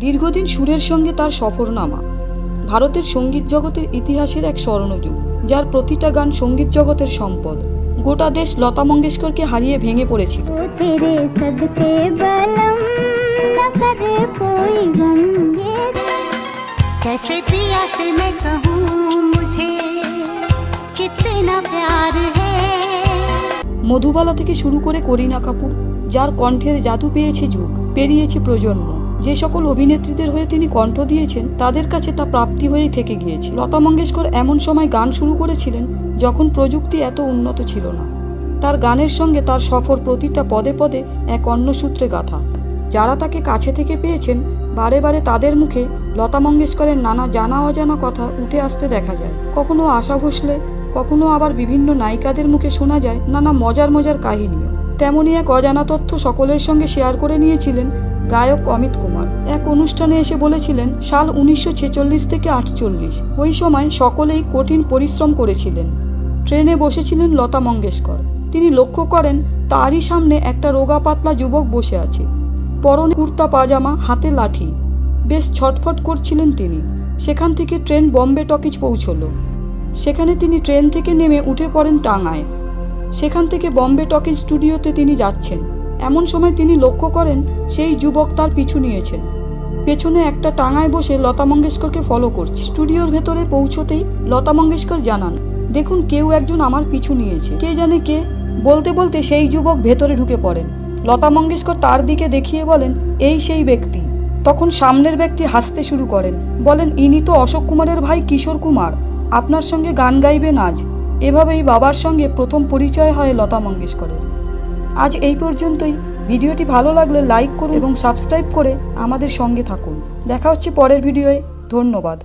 দীর্ঘদিন সুরের সঙ্গে তার সফরনামা ভারতের সঙ্গীত জগতের ইতিহাসের এক স্বর্ণযুগ যার প্রতিটা গান সঙ্গীত জগতের সম্পদ গোটা দেশ লতা মঙ্গেশকরকে হারিয়ে ভেঙে পড়েছিল वो तेरे सदके बलम न करे कोई गम ये कैसे पिया से मैं कहूँ मुझे कितना प्यार है মধুবালা থেকে শুরু করে করিনা কাপুর যার কণ্ঠের জাদু পেয়েছে যুগ পেরিয়েছে প্রজন্ম যে সকল অভিনেত্রীদের হয়ে তিনি কণ্ঠ দিয়েছেন, তাদের কাছে তা প্রাপ্তি হয়েই থেকে গিয়েছে লতা মঙ্গেশকর এমন সময় গান শুরু করেছিলেন যখন প্রযুক্তি এত উন্নত ছিল না। তার গানের সঙ্গে তার সফর প্রতিটা পদে পদে এক অন্য সূত্রে গাথা। যারা তাকে কাছে থেকে পেয়েছেন, বারে বারে তাদের মুখে লতা মঙ্গেশকরের নানা জানা অজানা কথা উঠে আসতে দেখা যায়। কখনো আশা ভোসলে, কখনো আবার বিভিন্ন নায়িকাদের মুখে শোনা যায় নানা মজার মজার কাহিনীও। তেমনই এক অজানা তথ্য সকলের সঙ্গে শেয়ার করে নিয়েছিলেন গায়ক অমিত কুমার। এক অনুষ্ঠানে এসে বলেছিলেন, সাল উনিশশো ছেচল্লিশ থেকে আটচল্লিশ। ওই সময় সকলেই কঠিন পরিশ্রম করেছিলেন। ট্রেনে বসেছিলেন লতা মঙ্গেশকর। তিনি লক্ষ্য করেন, তারই সামনে একটা রোগা পাতলা যুবক বসে আছে। পরনে কুর্তা পাজামা, হাতে লাঠি। বেশ ছটফট করছিলেন তিনি। সেখান থেকে ট্রেন বম্বে টকিজ পৌঁছলো। সেখানে তিনি ট্রেন থেকে নেমে উঠে পড়েন টাঙায় সেখান থেকে বম্বে টকিজ স্টুডিওতে তিনি যাচ্ছেন। এমন সময় তিনি লক্ষ্য করেন সেই যুবক তার পিছু নিয়েছেন। পেছনে একটা টাঙায় বসে লতা মঙ্গেশকরকে ফলো করছে। স্টুডিওর ভেতরে পৌঁছতেই লতা মঙ্গেশকর জানান, দেখুন, কেউ একজন আমার পিছু নিয়েছে। কে জানে কে? বলতে বলতে সেই যুবক ভেতরে ঢুকে পড়েন। লতা মঙ্গেশকর তার দিকে দেখিয়ে বলেন, এই সেই ব্যক্তি। তখন সামনের ব্যক্তি হাসতে শুরু করেন। বলেন, ইনি তো অশোক কুমারের ভাই কিশোর কুমার। আপনার সঙ্গে গান গাইবে নাজ। এভাবেই বাবার সঙ্গে প্রথম পরিচয় হয় লতা মঙ্গেশকরের। আজ এই পর্যন্তই। ভিডিওটি ভালো লাগলে লাইক করুন এবং সাবস্ক্রাইব করে আমাদের সঙ্গে থাকুন। দেখা হচ্ছে পরের ভিডিওয়। ধন্যবাদ।